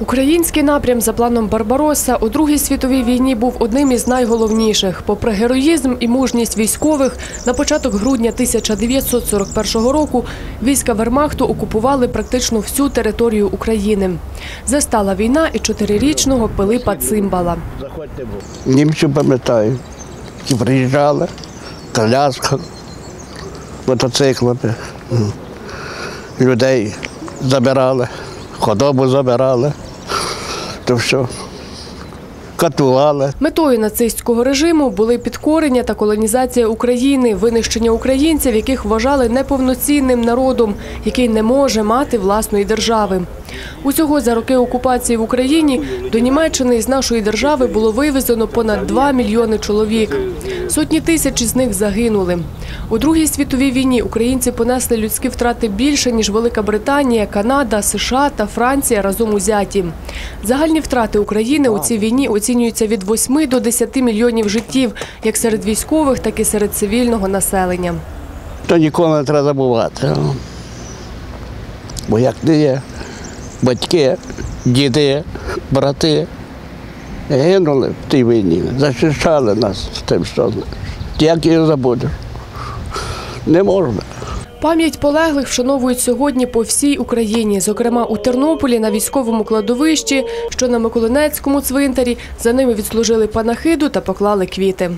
Український напрям за планом Барбароса у Другій світовій війні був одним із найголовніших. Попри героїзм і мужність військових, на початок грудня 1941 року війська Вермахту окупували практично всю територію України. Застала війна і чотирирічного Пилипа Цимбала. Німців пам'ятаю, які приїжджали, колясках, мотоциклами. Людей забирали, худобу забирали, то все. Катували. Метою нацистського режиму були підкорення та колонізація України, винищення українців, яких вважали неповноцінним народом, який не може мати власної держави. Усього за роки окупації в Україні до Німеччини із нашої держави було вивезено понад 2 мільйони чоловік. Сотні тисяч із них загинули. У Другій світовій війні українці понесли людські втрати більше, ніж Велика Британія, Канада, США та Франція разом узяті. Загальні втрати України у цій війні оцінюються від 8 до 10 мільйонів життів, як серед військових, так і серед цивільного населення. То ніколи не треба забувати. ну. Бо як не є, батьки, діди, брати гинули в тій війні, захищали нас тим, що як її забудеш. Не можна. Пам'ять полеглих вшановують сьогодні по всій Україні, зокрема у Тернополі на військовому кладовищі, що на Миколинецькому цвинтарі. За ними відслужили панахиду та поклали квіти.